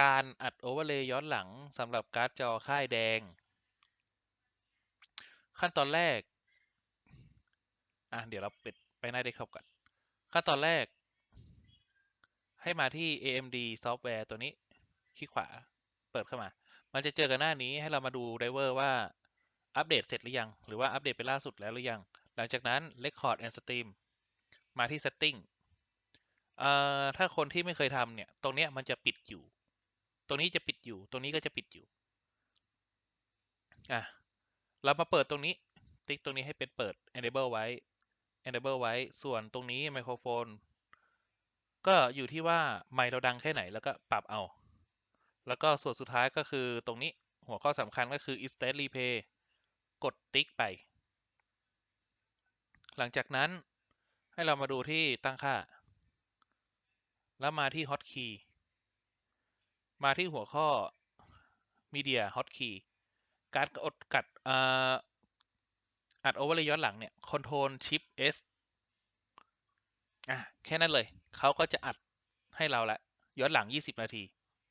การอัดโอเวอร์เลย์ย้อนหลังสำหรับการ์ดจอค่ายแดง ขั้นตอนแรก อะ เดี๋ยวเราปิดไปหน้าเดสก์ท็อปก่อน ขั้นตอนแรก ให้มาที่ AMD ซอฟต์แวร์ตัวนี้ คลิกขวา เปิดเข้ามา มันจะเจอกันหน้านี้ให้เรามาดูไดเวอร์ว่า อัปเดตเสร็จหรือยัง หรือว่าอัปเดตไปล่าสุดแล้วหรือยัง หลังจากนั้น Record and Stream มาที่ Setting เอ่อถ้าคนที่ไม่เคยทำเนี่ย ตรงเนี้ยมันจะปิดอยู่ ตรงนี้จะปิดอยู่ ตรงนี้ก็จะปิดอยู่ อะ เรามาเปิดตรงนี้ ติ๊กตรงนี้ให้เป็นเปิด enable ไว้ enable ไว้ ส่วนตรงนี้ไมโครโฟน ก็อยู่ที่ว่าไมค์เราดังแค่ไหนแล้วก็ปรับเอา แล้วก็ส่วนสุดท้ายก็คือตรงนี้หัวข้อสำคัญก็คือ instant replay กดติ๊กไป หลังจากนั้นให้เรามาดูที่ตั้งค่า แล้วมาที่ hotkey มาที่หัวข้อ media hotkey การกดกัดอัดโอเวอร์เลยย้อนหลังเนี่ย control shift s อะแค่นั้นเลย เขาก็จะอัดให้เราละ ย้อนหลัง 20 นาที